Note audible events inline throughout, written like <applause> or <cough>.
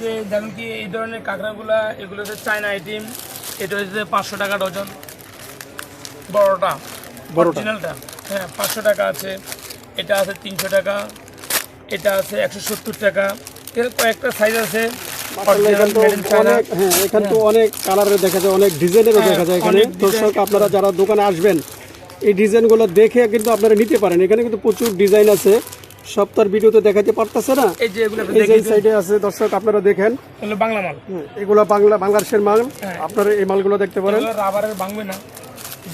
যে দেখুন কি এই ধরনের কাঁকড়াগুলা এগুলো হচ্ছে চায়না আইটেম এটা হচ্ছে পাঁচশো টাকা ডজন। বড়টা। অরিজিনালটা হ্যাঁ পাঁচশো টাকা আছে। এটা আছে তিনশো টাকা। এটা আছে একশো সত্তর টাকা। এর কয়েকটা সাইজ আছে। মাশাআল্লাহ, তো Original made in China। অনেক এখানে তো অনেক কালারের দেখা যায় অনেক ডিজাইনেরও দেখা যায় এখানে। দর্শক আপনারা যারা দোকানে আসবেন এই ডিজাইনগুলো দেখে কিন্তু আপনারা নিতে পারেন। এখানে কিন্তু প্রচুর ডিজাইন আছে। সব তার ভিডিওতে দেখাতে পারতেছে না? এই যে এগুলো এই সাইডে আছে দর্শক আপনারা দেখেন। এগুলো বাংলা মাল। এগুলো বাংলা বাংলাদেশের মাল। হ্যাঁ। আপনারা এই মালগুলো দেখতে পারেন। রাবারের ভাঙবে না।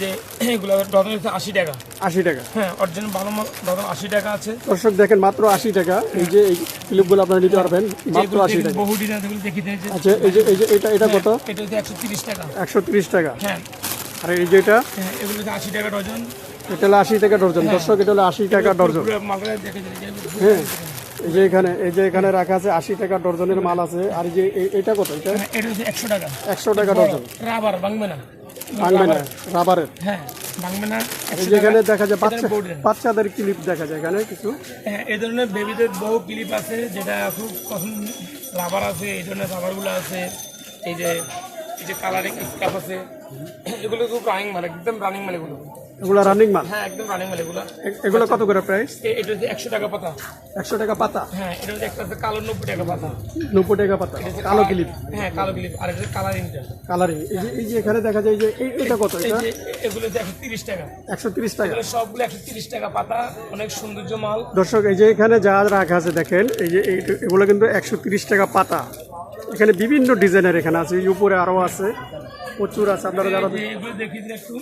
যে এগুলো ডজন হচ্ছে আশি টাকা। আশি টাকা। হ্যাঁ অরিজিনাল ভালো মাল ডজন আশি টাকা আছে। দর্শক দেখেন মাত্র আশি টাকা। এই যে এই ক্লিপগুলো আপনারা নিতে পারবেন মাত্র আশি টাকা। বহু ডিজাইন এগুলো দেখি আচ্ছা এই যে এই যে এটা এটা কত? এটা হচ্ছে একশো তিরিশ টাকা। একশো তিরিশ টাকা। হ্যাঁ। আর এই যে এটা? হ্যাঁ এগুলো আশি টাকা ডজন। এটা হলো আশি টাকা ডর্জন। দর্শক এটা হলো আশি টাকা ডর্জন। হ্যাঁ এই যে এখানে এই যে এখানে রাখা আছে আশি টাকা ডর্জনের মাল আছে। আর যে এটা কত এটা? হ্যাঁ, একশো টাকা। একশো টাকা ডর্জন। রাবার ভাঙবে না ভাঙবে না রাবারের হ্যাঁ ভাঙবে না দেখা যায় বাচ্চা বাচ্চাদের ক্লিপ দেখা যায় এখানে কিছু। হ্যাঁ এই ধরনের বেবিদের বহু ক্লিপ আছে যেটা খুব পছন্দ রাবার আছে এই ধরনের রাবারগুলো আছে। এই যে এই যে কালারিং স্কাপ আছে। এগুলো খুব রানিং মানে একদম রানিং মানে এগুলো। এগুলো রানিং মাল? হ্যাঁ একদম রানিং মাল এগুলো। এগুলো কত করে প্রাইস এটা হচ্ছে একশো টাকা পাতা। একশো টাকা পাতা? হ্যাঁ এটা হচ্ছে একটা হচ্ছে কালো নব্বই টাকা পাতা। নব্বই টাকা পাতা। কালো ক্লিপ? হ্যাঁ কালো ক্লিপ। আর এটা কালারিংটা কালারিং এই যে এই যে এখানে দেখা যায় যে এটা কত? এটা? এগুলো হচ্ছে একশো তিরিশ টাকা। একশো তিরিশ টাকা। এগুলো সবগুলো একশো তিরিশ টাকা পাতা। অনেক সৌন্দর্য মাল। দর্শক এই যে এখানে যা রাখা আছে দেখেন এই যে এগুলো কিন্তু একশো তিরিশ টাকা পাতা। এখানে বিভিন্ন ডিজাইনের এখানে আছে। উপরে আরও আছে। প্রচুর আছে। আপনারা যারা দেখি একটু।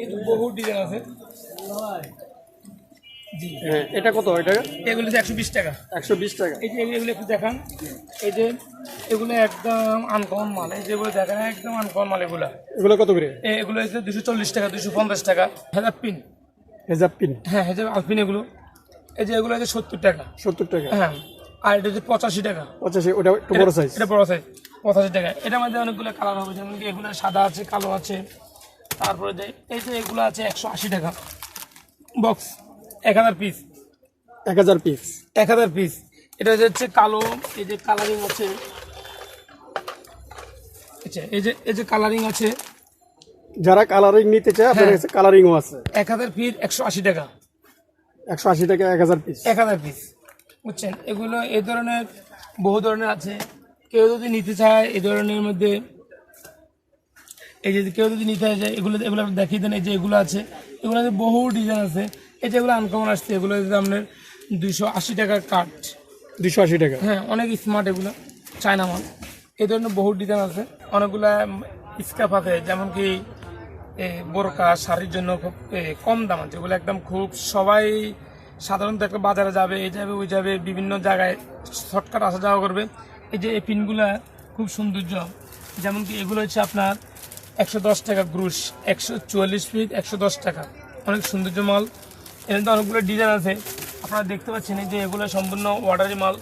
কিন্তু বহু ডিজাইন আছে। জি। হ্যাঁ এটা কত? এটা? এগুলো হচ্ছে একশো বিশ টাকা। একশো বিশ টাকা। এই যে এগুলো এগুলো একটু দেখান। এই যে এগুলো একদম আনকমন মাল। এই যেগুলো দেখেন একদম আনকমন মাল এগুলো। এগুলো কত করে? এগুলো হচ্ছে দুশো চল্লিশ টাকা দুশো পঞ্চাশ টাকা। হেজাব পিন। হেজাব পিন। হ্যাঁ হেজাব আলপিন এগুলো। এই যে এগুলো হচ্ছে সত্তর টাকা। সত্তর টাকা। হ্যাঁ আর এটা হচ্ছে পঁচাশি টাকা। পঁচাশি ওটা একটু বড় সাইজ এটা বড় সাইজ পঁচাশি টাকা। এটার মধ্যে অনেকগুলো কালার হবে যেমন কি এগুলো সাদা আছে কালো আছে। তারপরে যে এই যে এগুলো আছে একশো আশি টাকা। বক্স এক হাজার পিস এক হাজার পিস এক হাজার পিস এটা হচ্ছে কালো এই যে কালারিং আছে। আচ্ছা এই যে এই যে কালারিং আছে। যারা কালারিং নিতে চায় আপনার হ্যাঁ। কাছে কালারিংও আছে। এক হাজার পিস একশো আশি টাকা। একশো আশি টাকা এক হাজার পিস এক হাজার পিস বুঝছেন? এগুলো এই ধরনের বহু ধরনের আছে। কেউ যদি নিতে চায় এই ধরনের মধ্যে এই যে কেউ যদি নিতে আসে এগুলো এগুলো আপনি দেখিয়ে দেন এই যে এগুলো আছে এগুলো বহু ডিজাইন আছে। এই যে এগুলো আনকমন আসছে এগুলো হচ্ছে আপনার দুইশো আশি টাকার কাঠ দুশো আশি টাকা। হ্যাঁ অনেক স্মার্ট এগুলো চায়না মাল এই ধরনের বহু ডিজাইন আছে। অনেকগুলা স্কাপ আছে যেমন কি এ, বোরকা শাড়ির জন্য খুব কম দাম আছে। এগুলো একদম খুব সবাই সাধারণত একটা বাজারে যাবে এই যাবে ওই যাবে বিভিন্ন জায়গায় শর্টকাট আসা যাওয়া করবে। এই যে এই পিনগুলা খুব সৌন্দর্য। যেমন কি এগুলো হচ্ছে আপনার একশো দশ টাকা গ্রুশ একশো চুয়াল্লিশ পিস একশো দশ টাকা। অনেক সৌন্দর্য মাল। এখানে তো অনেকগুলো ডিজাইন আছে। আপনারা দেখতে পাচ্ছেন যে এগুলো সম্পূর্ণ অর্ডারি মাল।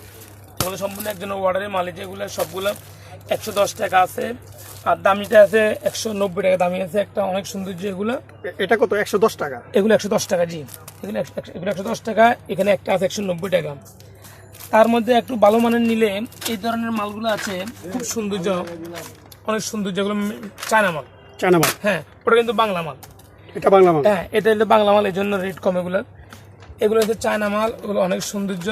এগুলো সম্পূর্ণ একজন অর্ডারি মাল। যে এগুলো সবগুলো একশো দশ টাকা আছে। আর দামিটা আছে একশো নব্বই টাকা। দামি আছে একটা অনেক সৌন্দর্য এগুলো। এটা কত? একশো দশ টাকা? এগুলো একশো দশ টাকা জি। এগুলো এগুলো একশো দশ টাকা। এখানে একটা আছে একশো নব্বই টাকা। তার মধ্যে একটু ভালো মানের নিলে এই ধরনের মালগুলো আছে। খুব সৌন্দর্য। অনেক সৌন্দর্য যেগুলো চায়না মাল। চায়না মাল। হ্যাঁ ওটা কিন্তু বাংলা মাল। এটা বাংলা মাল। হ্যাঁ এটা হলো বাংলা মাল এই জন্য রেট কম এগুলোর। এগুলো হচ্ছে চায়না মাল ওগুলো অনেক সৌন্দর্য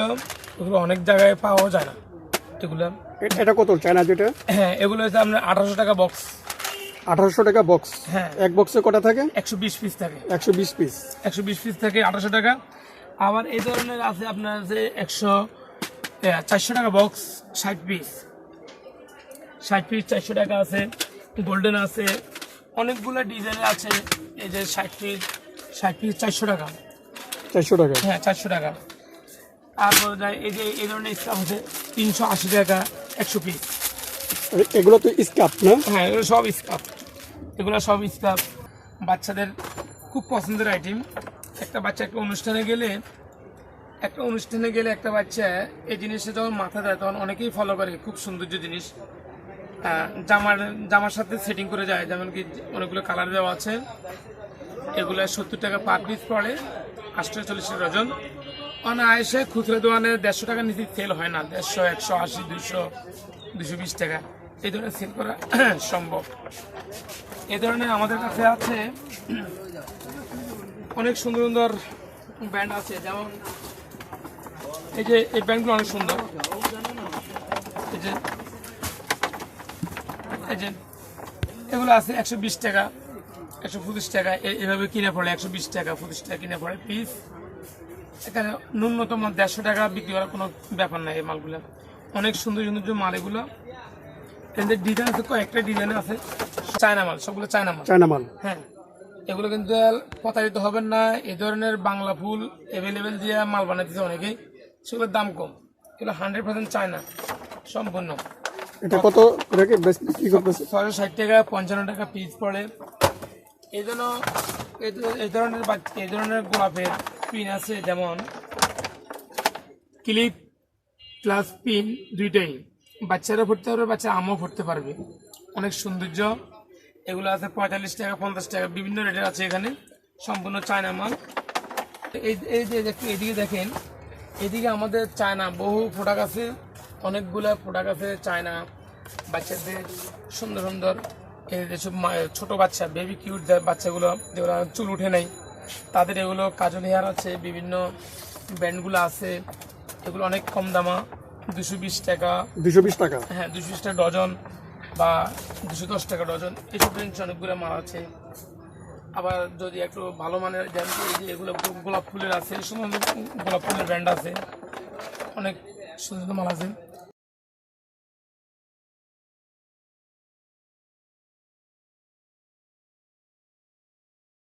এগুলো অনেক জায়গায় পাওয়া যায় না এগুলো। এটা কত চায়না যেটা? হ্যাঁ এগুলো হচ্ছে আপনার আঠারোশো টাকা বক্স আঠারোশো টাকা বক্স হ্যাঁ। এক বক্সে কটা থাকে? একশো বিশ পিস থাকে। একশো বিশ পিস একশো বিশ পিস থাকে আঠারোশো টাকা। আবার এই ধরনের আছে আপনার আছে একশো চারশো টাকা বক্স ষাট পিস ষাট পিস চারশো টাকা আছে গোল্ডেন আছে অনেকগুলো ডিজাইনের আছে এই যে ষাট পিস ষাট পিস চারশো টাকা। চারশো টাকা? হ্যাঁ চারশো টাকা। তারপর যায় এই যে এই ধরনের স্কাপ আছে তিনশো আশি টাকা একশো পিস এগুলো তো স্কাপ না? হ্যাঁ এগুলো সব স্কাপ এগুলো সব স্কাপ বাচ্চাদের খুব পছন্দের আইটেম একটা বাচ্চা একটা অনুষ্ঠানে গেলে একটা অনুষ্ঠানে গেলে একটা বাচ্চা এই জিনিসটা যখন মাথা দেয় তখন অনেকেই ফলো করে খুব সৌন্দর্য জিনিস। জামার জামার সাথে সেটিং করে যায়। যেমন কি অনেকগুলো কালার দেওয়া আছে। এগুলো সত্তর টাকা পার পিস পড়ে আটশো চল্লিশ ডজন। অনায়াসে খুচরা দোকানে দেড়শো টাকা নিচে সেল হয় না। দেড়শো, একশো, আশি দুশো দুশো বিশ টাকা। এই ধরনের সেল করা <clears throat> সম্ভব। এই ধরনের আমাদের কাছে আছে <clears throat> অনেক সুন্দর সুন্দর ব্যান্ড আছে। যেমন এই যে, এই ব্যান্ডগুলো অনেক সুন্দর। এই যে যে এগুলো আছে একশো বিশ টাকা একশো পঁচিশ টাকা এভাবে কিনে পড়ে একশো বিশ টাকা পঁচিশ টাকা কিনে পড়ে পিস এখানে ন্যূনতম দেড়শো টাকা বিক্রি করার কোনো ব্যাপার নাই এই মালগুলো। অনেক সুন্দর সুন্দর যে মাল এগুলো। এদের ডিজাইন আছে কয়েকটা ডিজাইন আছে চায়না মাল সবগুলো চায়না মাল। চায়না মাল। হ্যাঁ এগুলো কিন্তু প্রতারিত হবেন না এ ধরনের বাংলা ফুল অ্যাভেলেবেল দিয়ে মাল বানাইতেছে অনেকেই সেগুলোর দাম কম। এগুলো হান্ড্রেড পার্সেন্ট চায়না সম্পূর্ণ। এটা কত করে কি করতেছে? ছয়শো ষাট টাকা, পঞ্চান্ন টাকা পিস পড়ে। এই জন্য এই ধরনের এই ধরনের গোলাপের পিন আছে যেমন ক্লিপ প্লাস পিন দুইটাই। বাচ্চারা ফুটতে পারবে, বাচ্চা আমও ফুটতে পারবে। অনেক সৌন্দর্য। এগুলো আছে পঁয়তাল্লিশ টাকা, পঞ্চাশ টাকা, বিভিন্ন রেটের আছে এখানে। সম্পূর্ণ চায়না মাল। এই এই যে এদিকে দেখেন, এদিকে আমাদের চায়না বহু প্রোডাক্ট আছে। অনেকগুলো প্রোডাক্ট আছে চায়না বাচ্চাদের সুন্দর সুন্দর এই যেসব ছোট বাচ্চা বেবি কিউট বাচ্চাগুলো যেগুলো চুল উঠে নেই তাদের এগুলো কাজল হেয়ার আছে বিভিন্ন ব্র্যান্ডগুলো আছে এগুলো অনেক কম দামা দুশো বিশ টাকা। দুশো বিশ টাকা? হ্যাঁ দুশো বিশ টাকা ডজন বা দুশো দশ টাকা ডজন এইসব রেঞ্জ অনেকগুলো মাল আছে। আবার যদি একটু ভালো মানের যেমন যে এগুলো গোলাপ ফুলের আছে এই সমস্ত গোলাপ ফুলের ব্র্যান্ড আছে অনেক সুন্দর সুন্দর মাল আছে।